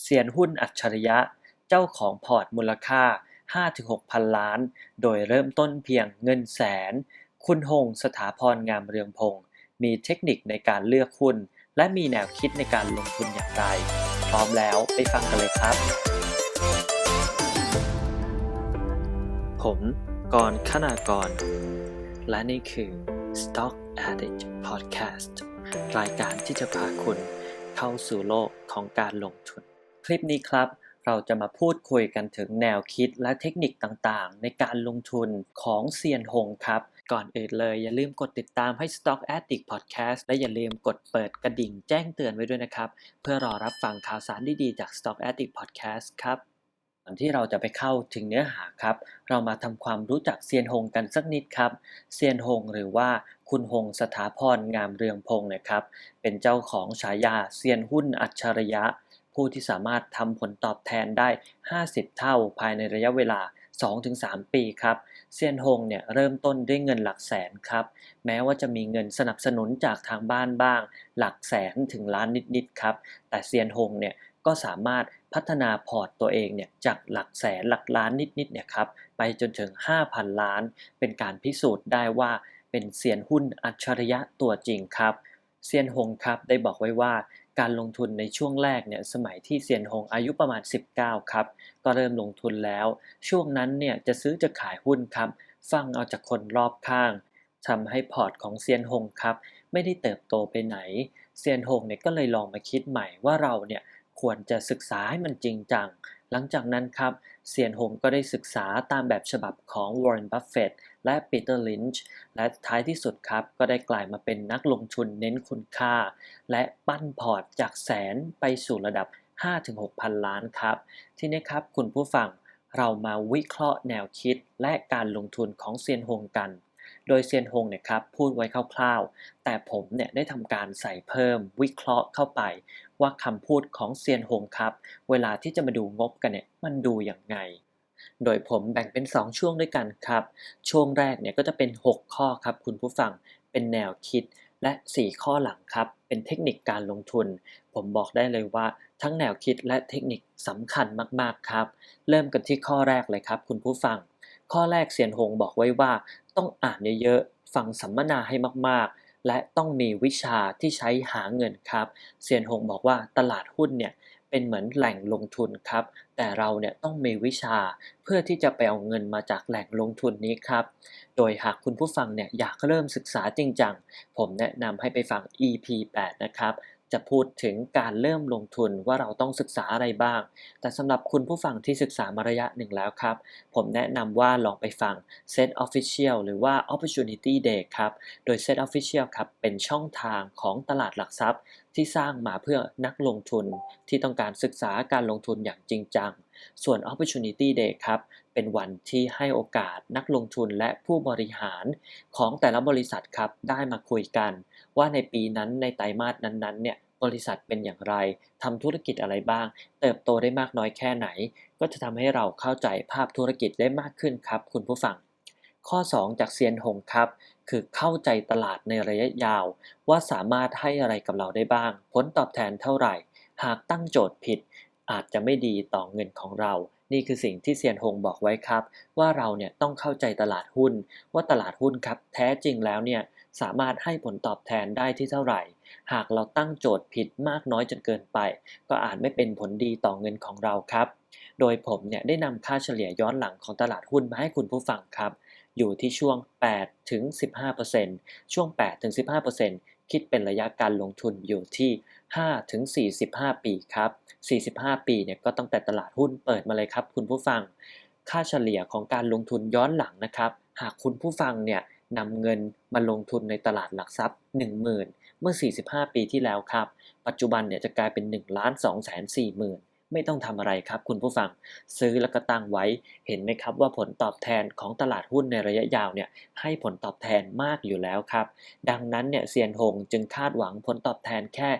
เซียนหุ้นอัจฉริยะ เจ้าของพอร์ตมูลค่า 5-6 พันล้าน โดยเริ่มต้นเพียงเงินแสน คุณหงสถาพรงามเรืองพงศ์มีเทคนิคในการเลือกหุ้น และมีแนวคิดในการลงทุนอย่างไร พร้อมแล้วไปฟังกันเลยครับ ผมกรณ์ขนากร และนี่คือ Stock Addict Podcast รายการที่จะพาคุณเข้าสู่โลกของการลงทุน คลิปนี้ครับ เราจะมาพูดคุยกันถึงแนวคิดและเทคนิคต่างๆ ในการลงทุนของเซียนหงครับ ก่อนอื่นเลยอย่าลืมกดติดตามให้ Stock Addict Podcast และอย่าลืมกดเปิดกระดิ่งแจ้งเตือนไว้ด้วยนะครับ เพื่อรอรับฟังข่าวสารดีๆจาก Stock Addict Podcast ครับก่อนที่เราจะไปเข้าถึงเนื้อหาครับ เรามาทำความรู้จักเซียนหงกันสักนิดครับ เซียนหงหรือว่าคุณหงสถาพรงามเรืองพงศ์นะครับ เป็นเจ้าของฉายาเซียนหุ้นอัจฉริยะ ผู้ที่สามารถทำผลตอบแทนได้ 50 เท่าภายในระยะเวลา 2-3 ปีครับ เซียนหงเนี่ยเริ่มต้นด้วยเงินหลักแสนครับ แม้ว่าจะมีเงินสนับสนุนจากทางบ้านบ้าง หลักแสนถึงล้านนิดๆครับ แต่เซียนหงเนี่ยก็สามารถพัฒนาพอร์ตตัวเองเนี่ยจากหลักแสนหลักล้านนิดๆเนี่ยครับไปจนถึง 5,000 ล้าน เป็นการพิสูจน์ได้ว่าเป็นเซียนหุ้นอัจฉริยะตัวจริงครับเซียนหงครับได้บอกไว้ว่า การลงทุนในช่วงแรกเนี่ยสมัยที่เซียนหงอายุประมาณ 19 ครับ ก็เริ่มลงทุนแล้ว ช่วงนั้นเนี่ยจะซื้อจะขายหุ้นครับ ฟังเอาจากคนรอบข้างทำให้พอร์ตของเซียนหงครับ ไม่ได้เติบโตไปไหน เซียนหงเนี่ยก็เลยลองมาคิดใหม่ว่าเราเนี่ยควรจะศึกษาให้มันจริงจัง หลังจากนั้นครับเซียนหงก็ได้ศึกษาตามแบบฉบับของวอร์เรนบัฟเฟตต์และปีเตอร์ลินช์และท้ายที่สุดครับก็ได้กลายมาเป็นนักลงทุนเน้นคุณค่า และปั้นพอร์ตจากแสนไปสู่ระดับ 5-6 พันล้านครับ ที่นี้ครับคุณผู้ฟังเรามาวิเคราะห์แนวคิดและการลงทุนของเซียนหงกัน โดยเซียนหงเนี่ยครับพูดไว้คร่าวๆ แต่ผมเนี่ยได้ทำการใส่เพิ่มวิเคราะห์เข้าไป ว่าคำพูดของเซียนหงครับ เวลาที่จะมาดูงบกันเนี่ยมันดูอย่างไง โดยผมแบ่งเป็น 2 ช่วงด้วยกันครับ ช่วงแรกเนี่ยก็จะเป็น 6 ข้อครับ คุณผู้ฟังเป็นแนวคิดและ 4 ข้อหลังครับ เป็นเทคนิคการลงทุน ผมบอกได้เลยว่าทั้งแนวคิดและเทคนิคสำคัญมากๆครับ เริ่มกันที่ข้อแรกเลยครับ คุณผู้ฟัง ข้อแรกเซียนหงบอกไว้ว่า ต้องอ่านเยอะๆ ฟังสัมมนาให้มากๆ และต้องมีวิชาที่ใช้หาเงินครับเซียนหงบอกว่าตลาดหุ้นเนี่ยเป็นเหมือนแหล่งลงทุนครับ แต่เราเนี่ยต้องมีวิชาเพื่อที่จะไปเอาเงินมาจากแหล่งลงทุนนี้ครับ โดยหากคุณผู้ฟังเนี่ยอยากเริ่มศึกษาจริงจัง ผมแนะนำให้ไปฟัง EP 8 นะครับ จะพูดถึงการเริ่มลงทุนว่าเราต้องศึกษาอะไรบ้าง แต่สำหรับคุณผู้ฟังที่ศึกษามาระยะหนึ่งแล้วครับ ผมแนะนำว่าลองไปฟัง Set Official หรือว่า Opportunity Day ครับ โดย Set Official ครับ เป็นช่องทางของตลาดหลักทรัพย์ ที่สร้างมาเพื่อนักลงทุนที่ต้องการศึกษาการลงทุนอย่างจริงจัง ส่วน Opportunity Day ครับ เป็นวันที่ให้โอกาสนักลงทุนและผู้บริหารของแต่ละบริษัทครับได้มาคุยกัน ว่าในปีนั้นในไตรมาสนั้นๆเนี่ยบริษัทเป็นอย่างไรทำธุรกิจอะไรบ้าง เติบโตได้มากน้อยแค่ไหน ก็จะทำให้เราเข้าใจภาพธุรกิจได้มากขึ้นครับ คุณผู้ฟัง ข้อ 2 จากเซียนหงครับ คือเข้าใจตลาดในระยะยาว ว่าสามารถให้อะไรกับเราได้บ้าง ผลตอบแทนเท่าไหร่ หากตั้งโจทย์ผิด อาจจะไม่ดีต่อเงินของเรา นี่คือสิ่งที่เซียนหงบอกไว้ครับ ว่าเราเนี่ยต้องเข้าใจตลาดหุ้น ว่าตลาดหุ้นครับแท้จริงแล้วเนี่ยสามารถให้ผลตอบแทนได้ที่เท่าไหร่ หากเราตั้งโจทย์ผิดมากน้อยจนเกินไป ก็อาจไม่เป็นผลดีต่อเงินของเราครับ โดยผมเนี่ยได้นำค่าเฉลี่ยย้อนหลังของตลาดหุ้นมาให้คุณผู้ฟังครับ อยู่ที่ช่วง8ถึง15%ช่วง8ถึง15%คิดเป็นระยะการลงทุนอยู่ที่ 5ถึง45 ปีครับ 45 ปีเนี่ยก็ตั้งแต่ตลาดหุ้นเปิดมาเลยครับ คุณผู้ฟัง ค่าเฉลี่ยของการลงทุนย้อนหลังนะครับ หากคุณผู้ฟังเนี่ยนำเงินมาลงทุนในตลาดหลักทรัพย์ 10,000 เมื่อ 45 ปีที่แล้วครับ ปัจจุบันเนี่ยจะกลายเป็น1ล้าน2แสน4หมื่น ไม่ต้องทำอะไรครับคุณผู้ฟัง ซื้อแล้วก็ตั้งไว้ เห็นไหมครับว่าผลตอบแทนของตลาดหุ้นในระยะยาวเนี่ยให้ผลตอบแทนมากอยู่แล้วครับ ดังนั้นเนี่ยเซียนหงจึงคาดหวังผลตอบแทนแค่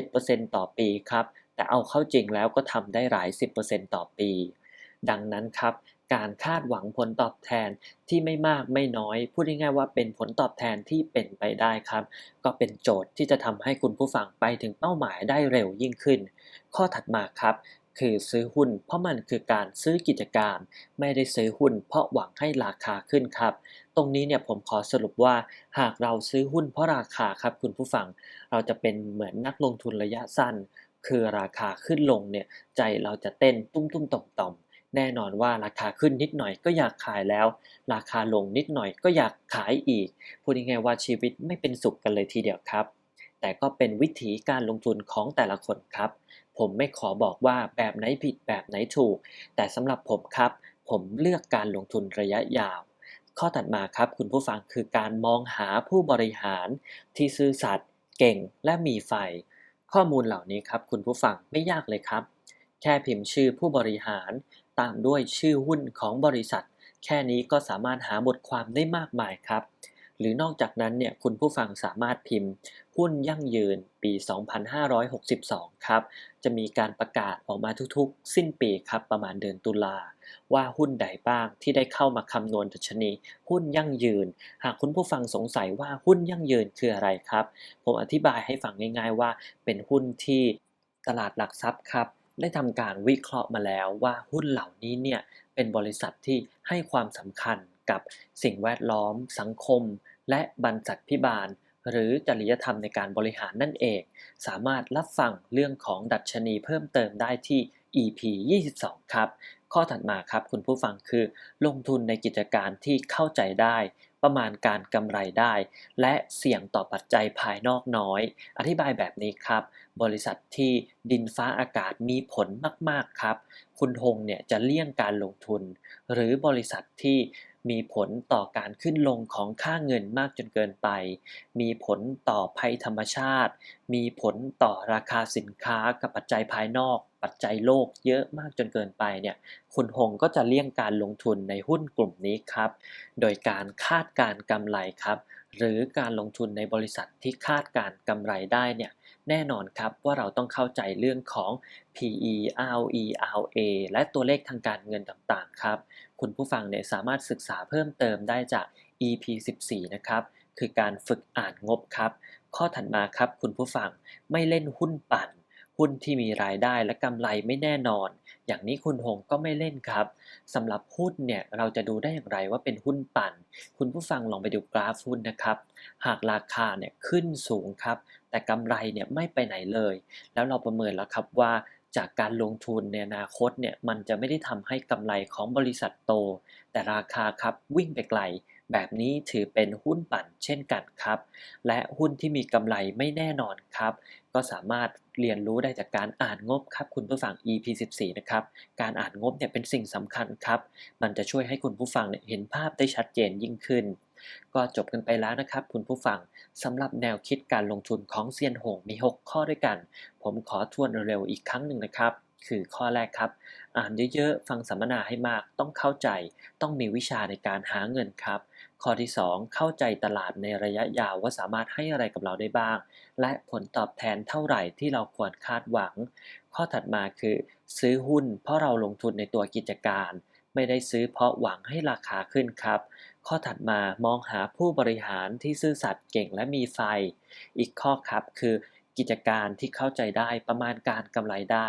7%ต่อปีครับ แต่เอาเข้าจริงแล้วก็ทำได้หลาย 10%ต่อปี ดังนั้นครับการคาดหวังผลตอบแทนที่ไม่มากไม่น้อย พูดง่ายๆว่าเป็นผลตอบแทนที่เป็นไปได้ครับ ก็เป็นโจทย์ที่จะทำให้คุณผู้ฟังไปถึงเป้าหมายได้เร็วยิ่งขึ้น ข้อถัดมาครับ คือซื้อหุ้น เพราะมันคือการซื้อกิจการ ไม่ได้ซื้อหุ้น เพราะหวังให้ราคาขึ้นครับ ตรงนี้เนี่ยผมขอสรุปว่า หากเราซื้อหุ้นเพราะราคาครับคุณผู้ฟัง เราจะเป็นเหมือนนักลงทุนระยะสั้น คือราคาขึ้นลงเนี่ยใจเราจะเต้นตุ้มตุ้มต่อมต่อมแน่นอนว่าราคาขึ้นนิดหน่อยก็อยากขายแล้ว ราคาลงนิดหน่อยก็อยากขายอีก พูดง่ายๆว่าชีวิตไม่เป็นสุขกันเลยทีเดียวครับ แต่ก็เป็นวิธีการลงทุนของแต่ละคนครับ ผมไม่ขอบอกว่าแบบไหนผิดแบบไหนถูก แต่สำหรับผมครับ ผมเลือกการลงทุนระยะยาว ข้อถัดมาครับคุณผู้ฟังคือการมองหาผู้บริหารที่ซื่อสัตย์เก่งและมีไฟ ข้อมูลเหล่านี้ครับคุณผู้ฟังไม่ยากเลยครับ แค่พิมพ์ชื่อผู้บริหารตามด้วยชื่อหุ้นของบริษัท แค่นี้ก็สามารถหาบทความได้มากมายครับ หรือนอกจากนั้นเนี่ยคุณผู้ฟังสามารถพิมพ์ หุ้นยั่งยืนปี 2562 ครับ จะมีการประกาศออกมาทุกๆ สิ้นปีครับประมาณเดือนตุลาว่าหุ้นใดบ้างที่ได้เข้ามาคำนวณดัชนี หุ้นยั่งยืน หากคุณผู้ฟังสงสัยว่าหุ้นยั่งยืนคืออะไรครับ ผมอธิบายให้ฟังง่าย ๆ ว่าเป็นหุ้นที่ตลาดหลักทรัพย์ครับได้ทำการวิเคราะห์มาแล้วว่าหุ้นเหล่านี้เนี่ยเป็นบริษัทที่ให้ความสำคัญ กับสิ่งแวดล้อม สังคม และบรรจัดพิบาล หรือจริยธรรมในการบริหารนั่นเอง สามารถรับฟังเรื่องของดัชนีเพิ่มเติมได้ที่ EP 22 ครับ ข้อถัดมาครับคุณผู้ฟังคือ ลงทุนในกิจการที่เข้าใจได้ ประมาณการกำไรได้ และเสี่ยงต่อปัจจัยภายนอกน้อย อธิบายแบบนี้ครับ บริษัทที่ดินฟ้าอากาศมีผลมาก ๆ ครับ คุณฮงเนี่ยจะเลี่ยงการลงทุน หรือบริษัทที่ มีผลต่อการขึ้นลงของค่าเงินมากจนเกินไป มีผลต่อภัยธรรมชาติ มีผลต่อราคาสินค้ากับปัจจัยภายนอก ปัจจัยโลกเยอะมากจนเกินไปเนี่ย คุณฮงก็จะเลี่ยงการลงทุนในหุ้นกลุ่มนี้ครับ โดยการคาดการกำไรครับ หรือการลงทุนในบริษัทที่คาดการกำไรได้เนี่ย แน่นอนครับว่าเราต้องเข้าใจเรื่องของ PE ROE ROA และตัวเลขทางการเงินต่างๆครับ คุณผู้ฟังเนี่ยสามารถศึกษาเพิ่มเติมได้จาก EP 14 นะครับ คือการฝึกอ่านงบครับ ข้อถัดมาครับคุณผู้ฟังไม่เล่นหุ้นปั่น หุ้นที่มีรายได้และกำไรไม่แน่นอน อย่างนี้คุณหงก็ไม่เล่นครับสำหรับหุ้นเนี่ยเราจะดูได้อย่างไรว่าเป็นหุ้นปั่น คุณผู้ฟังลองไปดูกราฟหุ้นนะครับ หากราคาเนี่ยขึ้นสูงครับ แต่กำไรเนี่ยไม่ไปไหนเลย แล้วเราประเมินแล้วครับว่าจากการลงทุนในอนาคตเนี่ยมันจะไม่ได้ทำให้กำไรของบริษัทโต แต่ราคาครับวิ่งไปไกล แบบนี้ถือเป็นหุ้นปั่นเช่นกันครับ และหุ้นที่มีกำไรไม่แน่นอนครับ ก็สามารถเรียนรู้ได้จากการอ่านงบครับ คุณผู้ฟัง EP 14นะครับการอ่านงบเนี่ยเป็นสิ่งสำคัญครับ มันจะช่วยให้คุณผู้ฟังเนี่ยเห็นภาพได้ชัดเจนยิ่งขึ้น ก็จบกันไปแล้วนะครับคุณผู้ฟังสำหรับแนวคิดการลงทุนของเซียนหงมี 6 ข้อด้วยกัน ผมขอทวนเร็วๆอีกครั้งหนึ่งนะครับ คือข้อแรกครับ อ่านเยอะๆ ฟังสัมมนาให้มากต้องเข้าใจ ต้องมีวิชาในการหาเงินครับ ข้อที่ 2 เข้าใจตลาดในระยะยาวว่าสามารถให้อะไรกับเราได้บ้าง และผลตอบแทนเท่าไหร่ที่เราควรคาดหวัง ข้อถัดมาคือ ซื้อหุ้น เพราะเราลงทุนในตัวกิจการไม่ได้ซื้อเพราะหวังให้ราคาขึ้นครับ ข้อถัดมามองหาผู้บริหารที่ซื่อสัตย์เก่งและมีไฟ อีกข้อครับคือกิจการที่เข้าใจได้ประมาณการกำไรได้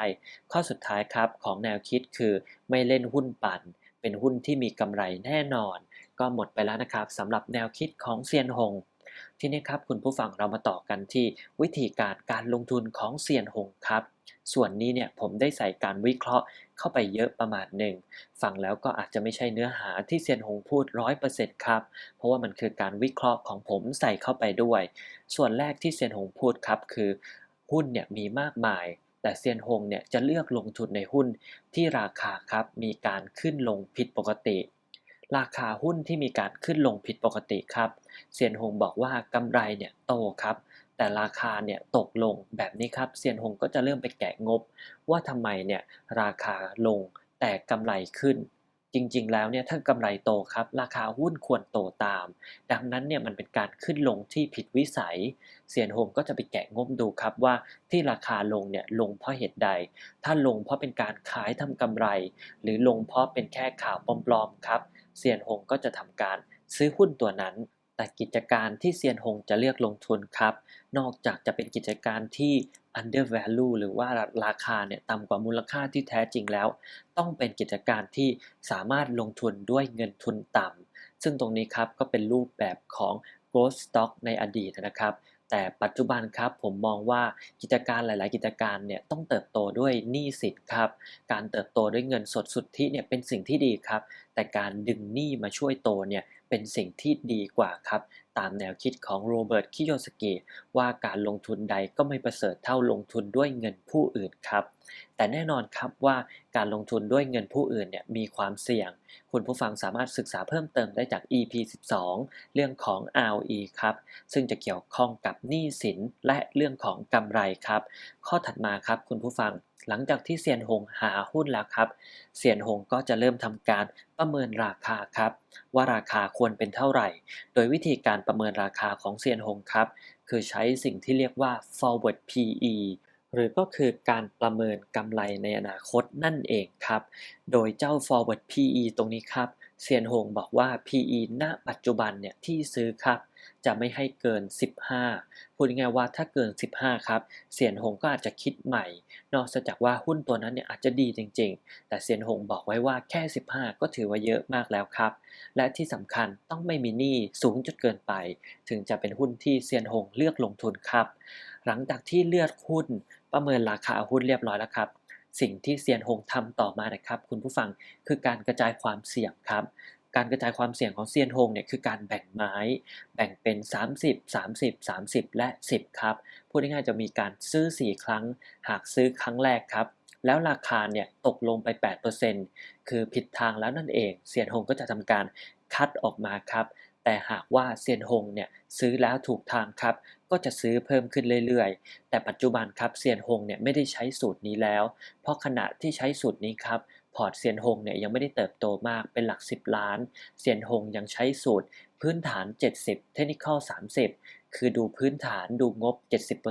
ข้อสุดท้ายครับของแนวคิดคือไม่เล่นหุ้นปั่น เป็นหุ้นที่มีกำไรแน่นอน ก็หมดไปแล้วนะครับสำหรับแนวคิดของเซียนหง ทีนี้ครับคุณผู้ฟังเรามาต่อกันที่วิธีการการลงทุนของเซียนหงครับ ส่วนนี้เนี่ยผมได้ใส่การวิเคราะห์เข้าไปเยอะประมาณหนึ่งฟังแล้วก็อาจจะไม่ใช่เนื้อหาที่เซียนหงพูดร้อยเปอร์เซ็นต์ครับ เพราะว่ามันคือการวิเคราะห์ของผมใส่เข้าไปด้วย ส่วนแรกที่เซียนหงพูดครับคือหุ้นเนี่ยมีมากมายแต่เซียนหงเนี่ยจะเลือกลงทุนในหุ้นที่ราคาครับมีการขึ้นลงผิดปกติ ราคาหุ้นที่มีการขึ้นลงผิดปกติครับเซียนหงบอกว่ากำไรเนี่ยโตครับ แต่ราคาเนี่ยตกลงแบบนี้ครับเซียนหงก็จะเริ่มไปแกะงบ ว่าทำไมเนี่ยราคาลงแต่กำไรขึ้น จริงๆ แล้วเนี่ยถ้ากำไรโตครับ ราคาหุ้นควรโตตาม ดังนั้นเนี่ยมันเป็นการขึ้นลงที่ผิดวิสัยเซียนหงก็จะไปแกะงบดูครับว่าที่ราคาลงเนี่ยลงเพราะเหตุใด ถ้าลงเพราะเป็นการขายทำกำไร หรือลงเพราะเป็นแค่ข่าวปลอมๆครับ เซียนหงก็จะทำการซื้อหุ้นตัวนั้น แต่กิจการที่เซียนหงจะเลือกลงทุนครับ นอกจากจะเป็นกิจการที่ under value หรือว่าราคาเนี่ยต่ำกว่ามูลค่าที่แท้จริงแล้ว ต้องเป็นกิจการที่สามารถลงทุนด้วยเงินทุนต่ำซึ่งตรงนี้ครับก็เป็นรูปแบบของ growth stock ในอดีตนะครับ แต่ปัจจุบันครับผมมองว่ากิจการหลาย ๆ กิจการเนี่ยต้องเติบโตด้วยหนี้สินครับ การเติบโตด้วยเงินสดสุทธิเนี่ยเป็นสิ่งที่ดีครับ แต่การดึงหนี้มาช่วยโตเนี่ยเป็นสิ่งที่ดีกว่าครับ ตามแนวคิดของโรเบิร์ตคิโยสกิว่าการลงทุนใดก็ไม่ประเสริฐเท่าลงทุนด้วยเงินผู้อื่นครับ แต่แน่นอนครับว่าการลงทุนด้วยเงินผู้อื่นเนี่ยมีความเสี่ยง คุณผู้ฟังสามารถศึกษาเพิ่มเติมได้จาก EP 12 เรื่องของ ROE ครับ ซึ่งจะเกี่ยวข้องกับหนี้สินและเรื่องของกำไรครับ ข้อถัดมาครับคุณผู้ฟังหลังจากที่เซียนหงหาหุ้นแล้วครับเซียนหงก็จะเริ่มทำการประเมินราคาครับ ว่าราคาควรเป็นเท่าไหร่ โดยวิธีการประเมินราคาของเซียนหงครับ คือใช้สิ่งที่เรียกว่า forward PE หรือก็คือการประเมินกำไรในอนาคตนั่นเองครับ โดยเจ้า forward PE ตรงนี้ครับเซียนหงบอกว่า PE ณ ปัจจุบันเนี่ยที่ซื้อครับ จะไม่ให้เกิน 15 พูดง่ายว่าถ้าเกิน 15 ครับ เซียนหงก็อาจจะคิดใหม่ นอกจากว่าหุ้นตัวนั้นเนี่ยอาจจะดีจริง ๆ แต่เซียนหงบอกไว้ว่าแค่ 15 ก็ถือว่าเยอะมากแล้วครับ และที่สำคัญต้องไม่มีหนี้สูงจนเกินไป ถึงจะเป็นหุ้นที่เซียนหงเลือกลงทุนครับ หลังจากที่เลือกหุ้น ประเมินราคาหุ้นเรียบร้อยแล้วครับ สิ่งที่เซียนหงทำต่อมานะครับคุณผู้ฟังคือการกระจายความเสี่ยงครับ การกระจายความเสี่ยงของเซียนหงเนี่ยคือการแบ่งไม้ แบ่งเป็น 30 30 30 และ 10 ครับ พูดง่ายๆจะมีการซื้อ 4 ครั้ง หากซื้อครั้งแรกครับแล้วราคาเนี่ยตกลงไป 8%คือผิดทางแล้วนั่นเองเซียนหงก็จะทำการคัดออกมาครับ แต่หากว่าเซียนหงเนี่ยซื้อแล้วถูกทางครับ ก็จะซื้อเพิ่มขึ้นเรื่อยๆ แต่ปัจจุบันครับเซียนหงเนี่ยไม่ได้ใช้สูตรนี้แล้ว เพราะขณะที่ใช้สูตรนี้ครับพอร์ตเซียนหงเนี่ยยังไม่ได้เติบโตมากเป็นหลัก 10 ล้าน เซียนหงยังใช้สูตร พื้นฐาน 70 เทคนิคอล30 คือดูพื้นฐานดูงบ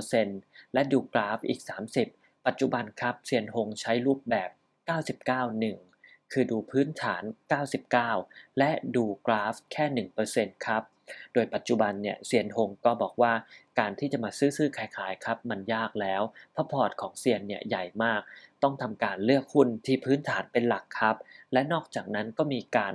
70%และดูกราฟอีก 30 ปัจจุบันครับเซียนหงใช้รูปแบบ 99-1 คือดูพื้นฐาน 99 และดูกราฟแค่ 1%ครับ โดยปัจจุบันเนี่ยเซียนหงก็บอกว่าการที่จะมาซื้อๆขายๆครับ มันยากแล้ว เพราะพอร์ตของเซียนเนี่ยใหญ่มาก ต้องทำการเลือกหุ้นที่พื้นฐานเป็นหลักครับ และนอกจากนั้นก็มีการ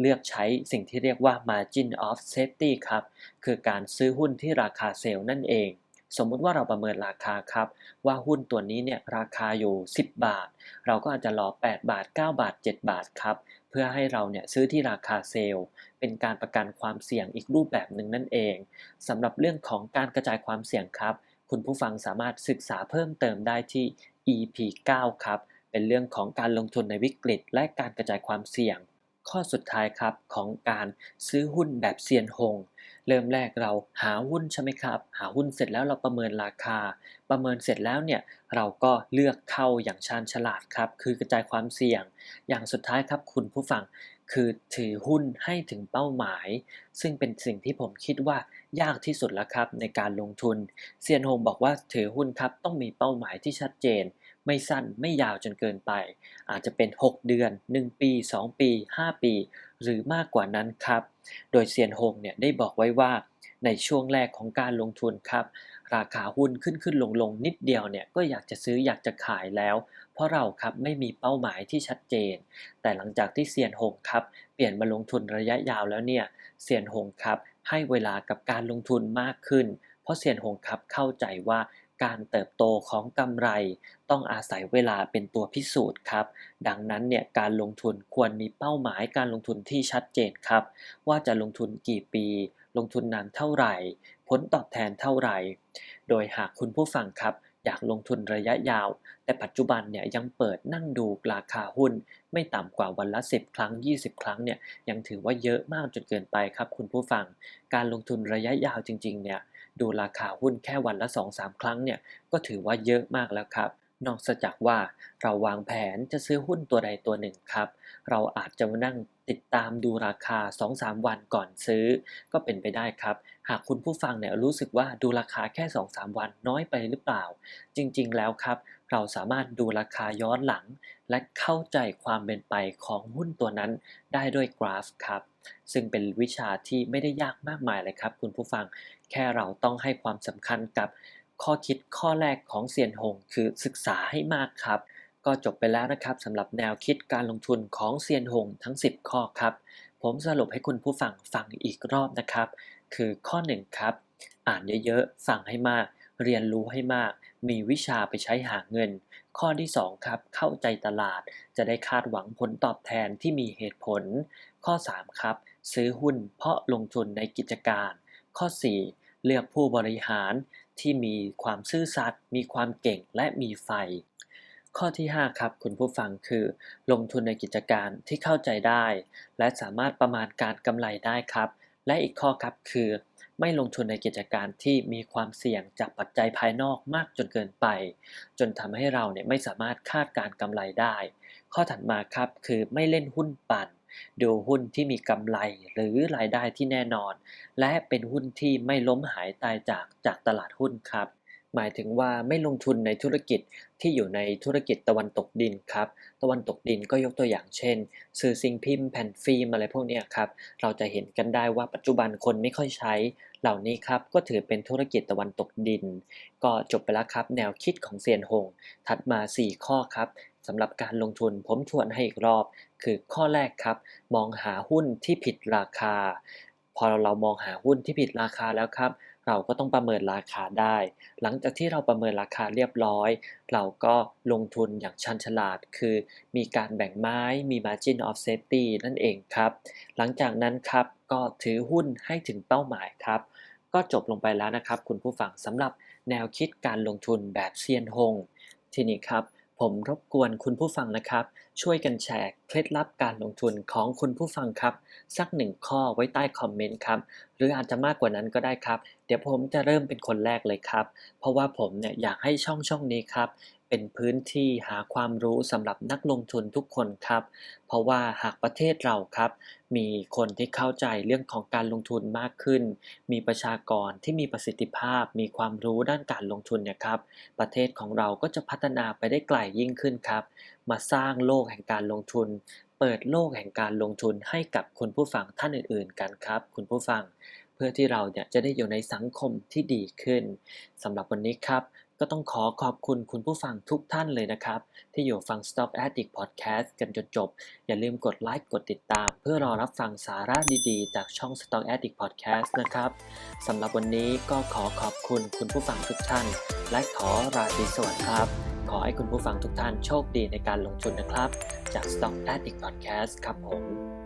เลือกใช้สิ่งที่เรียกว่า margin of safety ครับ คือการซื้อหุ้นที่ราคาเซลล์นั่นเอง สมมุติว่าเราประเมินราคาครับ ว่าหุ้นตัวนี้เนี่ยราคาอยู่ 10 บาท เราก็อาจจะรอ 8 บาท 9 บาท 7 บาทครับเพื่อให้เราเนี่ยซื้อที่ราคาเซลล์ เป็นการประกันความเสี่ยงอีกรูปแบบหนึ่งนั่นเองสำหรับเรื่องของการกระจายความเสี่ยงครับ คุณผู้ฟังสามารถศึกษาเพิ่มเติมได้ที่ EP 9 ครับ เป็นเรื่องของการลงทุนในวิกฤต และการกระจายความเสี่ยง ข้อสุดท้ายครับของการซื้อหุ้นแบบเซียนหง เริ่มแรกเราหาหุ้นใช่ไหมครับ หาหุ้นเสร็จแล้วเราประเมินราคา ประเมินเสร็จแล้วเนี่ยเราก็เลือกเข้าอย่างชาญฉลาดครับ คือกระจายความเสี่ยง อย่างสุดท้ายครับคุณผู้ฟังคือถือหุ้นให้ถึงเป้าหมาย ซึ่งเป็นสิ่งที่ผมคิดว่ายากที่สุดแล้วครับในการลงทุนเซียนหงบอกว่าถือหุ้นครับต้องมีเป้าหมายที่ชัดเจน ไม่สั้นไม่ยาวจนเกินไป อาจจะเป็น 6 เดือน 1 ปี 2 ปี 5 ปีหรือมากกว่านั้นครับ โดยเซียนหงเนี่ยได้บอกไว้ว่าในช่วงแรกของการลงทุนครับ ราคาหุ้นขึ้นขึ้นลงลงนิดเดียวเนี่ยก็อยากจะซื้ออยากจะขายแล้ว เพราะเราครับไม่มีเป้าหมายที่ชัดเจน แต่หลังจากที่เซียนหงครับ เปลี่ยนมาลงทุนระยะยาวแล้วเนี่ยเซียนหงครับให้เวลากับการลงทุนมากขึ้น เพราะเซียนหงครับเข้าใจว่า การเติบโตของกำไร ต้องอาศัยเวลาเป็นตัวพิสูจน์ครับ ดังนั้นเนี่ยการลงทุนควรมีเป้าหมายการลงทุนที่ชัดเจนครับ ว่าจะลงทุนกี่ปี ลงทุนนานเท่าไหร่ ผลตอบแทนเท่าไหร่ โดยหากคุณผู้ฟังครับอยากลงทุนระยะยาว แต่ปัจจุบันเนี่ยยังเปิดนั่งดูราคาหุ้น ไม่ต่ำกว่าวันละ 10 ครั้ง 20 ครั้งเนี่ยยังถือว่าเยอะมากจนเกินไปครับคุณผู้ฟัง การลงทุนระยะยาวจริงๆเนี่ย ดูราคาหุ้นแค่วันละ 2-3 ครั้งเนี่ยก็ถือว่าเยอะมากแล้วครับ นอกจากว่าเราวางแผนจะซื้อหุ้นตัวใดตัวหนึ่งครับ เราอาจจะมานั่งติดตามดูราคา 2-3 วันก่อนซื้อ ก็เป็นไปได้ครับ หากคุณผู้ฟังเนี่ยรู้สึกว่าดูราคาแค่ 2-3 วันน้อยไปหรือเปล่า จริง ๆ แล้วครับ เราสามารถดูราคาย้อนหลัง และเข้าใจความเป็นไปของหุ้นตัวนั้นได้ด้วยกราฟครับ ซึ่งเป็นวิชาที่ไม่ได้ยากมากมายเลยครับ คุณผู้ฟัง แค่เราต้องให้ความสำคัญกับข้อคิดข้อแรกของเซียนหง คือศึกษาให้มากครับ ก็จบไปแล้วนะครับสำหรับแนวคิดการลงทุนของเซียนหงทั้ง 10 ข้อครับ ผมสรุปให้คุณผู้ฟังฟังอีกรอบนะครับ คือข้อ1ครับ อ่านเยอะๆฟังให้มาก เรียนรู้ให้มาก มีวิชาไปใช้หาเงิน ข้อที่ 2 ครับ เข้าใจตลาด จะได้คาดหวังผลตอบแทนที่มีเหตุผล ข้อ 3 ครับ ซื้อหุ้นเพราะลงทุนในกิจการ ข้อ 4 เลือกผู้บริหารที่มีความซื่อสัตย์มีความเก่งและมีไฟ ข้อที่ 5 ครับ คุณผู้ฟังคือ ลงทุนในกิจการที่เข้าใจได้ และสามารถประมาณการกำไรได้ครับ และอีกข้อครับคือ ไม่ลงทุนในกิจการที่มีความเสี่ยงจากปัจจัยภายนอกมากจนเกินไป จนทำให้เราเนี่ยไม่สามารถคาดการกำไรได้ ข้อถัดมาครับคือไม่เล่นหุ้นปั่น ดูหุ้นที่มีกำไรหรือรายได้ที่แน่นอน และเป็นหุ้นที่ไม่ล้มหายตายจากจากตลาดหุ้นครับ หมายถึงว่าไม่ลงทุนในธุรกิจที่อยู่ในธุรกิจตะวันตกดินครับ ตะวันตกดินก็ยกตัวอย่างเช่นซื้อสิ่งพิมพ์แผ่นฟิล์มอะไรพวกนี้ครับ เราจะเห็นกันได้ว่าปัจจุบันคนไม่ค่อยใช้ เหล่านี้ครับก็ถือเป็นธุรกิจตะวันตกดิน ก็จบไปแล้วครับ แนวคิดของเซียนหง ถัดมา 4 ข้อครับ สำหรับการลงทุนผมทวนให้อีกรอบ คือข้อแรกครับ มองหาหุ้นที่ผิดราคา พอเรามองหาหุ้นที่ผิดราคาแล้วครับ เราก็ต้องประเมินราคาได้ หลังจากที่เราประเมินราคาเรียบร้อย เราก็ลงทุนอย่างชันฉลาด คือมีการแบ่งไม้มี margin of safety นั่นเองครับ หลังจากนั้นครับก็ถือหุ้นให้ถึงเป้าหมายครับ ก็จบลงไปแล้วนะครับ คุณผู้ฟังสำหรับแนวคิดการลงทุนแบบเซียนหงทีนี้ครับ ผมรบกวนคุณผู้ฟังนะครับ ช่วยกันแชร์เคล็ดลับการลงทุนของคุณผู้ฟังครับ สักหนึ่งข้อไว้ใต้คอมเมนต์ครับ หรืออาจจะมากกว่านั้นก็ได้ครับ เดี๋ยวผมจะเริ่มเป็นคนแรกเลยครับ เพราะว่าผมเนี่ยอยากให้ช่องช่องนี้ครับ เป็นพื้นที่หาความรู้สำหรับนักลงทุนทุกคนครับ เพราะว่าหากประเทศเราครับ มีคนที่เข้าใจเรื่องของการลงทุนมากขึ้น มีประชากรที่มีประสิทธิภาพ มีความรู้ด้านการลงทุนเนี่ยครับ ประเทศของเราก็จะพัฒนาไปได้ไกลยิ่งขึ้นครับ มาสร้างโลกแห่งการลงทุน เปิดโลกแห่งการลงทุนให้กับคุณผู้ฟังท่านอื่น ๆ กันครับ คุณผู้ฟังเพื่อที่เราเนี่ยจะได้อยู่ในสังคมที่ดีขึ้นสำหรับวันนี้ครับ ก็ต้องขอขอบคุณคุณผู้ฟังทุกท่านเลยนะครับ ที่อยู่ฟัง Stock Addict Podcast กันจนจบ อย่าลืมกดไลค์กดติดตาม เพื่อรอรับฟังสาระดีๆ จากช่อง Stock Addict Podcast นะครับสำหรับวันนี้ก็ขอขอบคุณคุณผู้ฟังทุกท่าน และขอราตรีสวัสดิ์ครับ ขอให้คุณผู้ฟังทุกท่านโชคดีในการลงทุนนะครับ จาก Stock Addict Podcast ครับผม